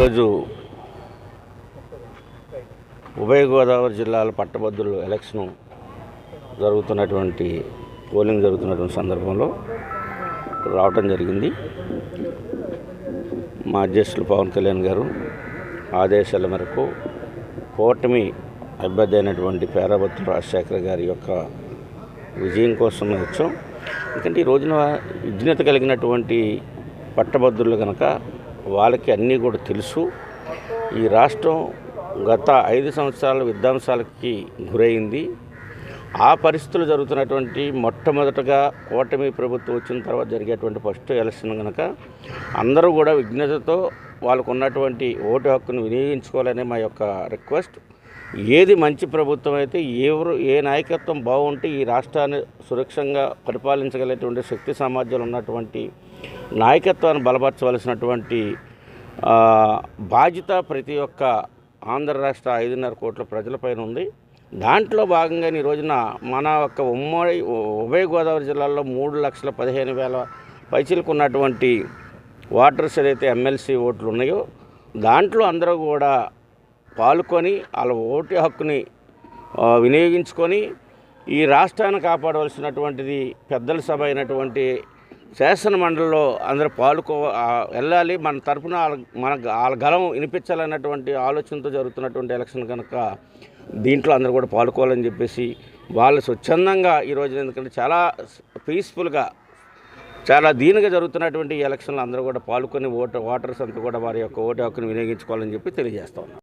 ఈరోజు ఉభయ గోదావరి జిల్లాల పట్టభద్రులు ఎలక్షన్ జరుగుతున్నటువంటి పోలింగ్ జరుగుతున్నటువంటి సందర్భంలో రావటం జరిగింది. మా అధ్యక్షులు పవన్ కళ్యాణ్ గారు ఆదేశాల మేరకు కూటమి అభ్యర్థి అయినటువంటి పేరాబత్తు రాజశేఖర్ గారి యొక్క విజయం కోసం వచ్చాం. ఎందుకంటే ఈ రోజున విజ్ఞత కలిగినటువంటి పట్టభద్రులు కనుక వాళ్ళకి అన్నీ కూడా తెలుసు. ఈ రాష్ట్రం గత ఐదు సంవత్సరాల విధ్వంసాలకి గురైంది. ఆ పరిస్థితులు జరుగుతున్నటువంటి మొట్టమొదటగా కూటమి ప్రభుత్వం వచ్చిన తర్వాత జరిగేటువంటి ఫస్ట్ ఎలక్షన్ కనుక అందరూ కూడా విజ్ఞతతో వాళ్ళకు ఉన్నటువంటి ఓటు హక్కును వినియోగించుకోవాలనే మా యొక్క రిక్వెస్ట్. ఏది మంచి ప్రభుత్వం అయితే ఎవరు ఏ నాయకత్వం బాగుంటే ఈ రాష్ట్రాన్ని సురక్షంగా పరిపాలించగలిగేటువంటి శక్తి సామర్థ్యాలు ఉన్నటువంటి నాయకత్వాన్ని బలపరచవలసినటువంటి బాధ్యత ప్రతి ఒక్క ఆంధ్ర రాష్ట్ర ఐదున్నర కోట్ల ప్రజలపైన ఉంది. దాంట్లో భాగంగా ఈ రోజున మన యొక్క ఉమ్మడి ఉభయ గోదావరి జిల్లాలో మూడు లక్షల పదిహేను వేల పైచిలకు ఉన్నటువంటి ఓటర్స్ ఏదైతే ఎమ్మెల్సీ ఓట్లు ఉన్నాయో దాంట్లో అందరూ కూడా పాల్గొని వాళ్ళ ఓటు హక్కుని వినియోగించుకొని ఈ రాష్ట్రాన్ని కాపాడవలసినటువంటిది పెద్దల సభ అయినటువంటి శాసన మండలిలో అందరూ పాల్గొ వెళ్ళాలి. మన తరపున వాళ్ళ- మన వాళ్ళ గలం వినిపించాలన్నటువంటి ఆలోచనతో జరుగుతున్నటువంటి ఎలక్షన్ కనుక దీంట్లో అందరూ కూడా పాల్గొవాలని చెప్పేసి వాళ్ళు స్వచ్ఛందంగా ఈరోజు ఎందుకంటే చాలా పీస్ఫుల్గా చాలా దీనిగా జరుగుతున్నటువంటి ఈ ఎలక్షన్లో అందరూ కూడా పాల్గొని ఓటర్ ఓటర్స్ అంతా కూడా వారి యొక్క ఓటు హక్కును వినియోగించుకోవాలని చెప్పి తెలియజేస్తా ఉన్నాం.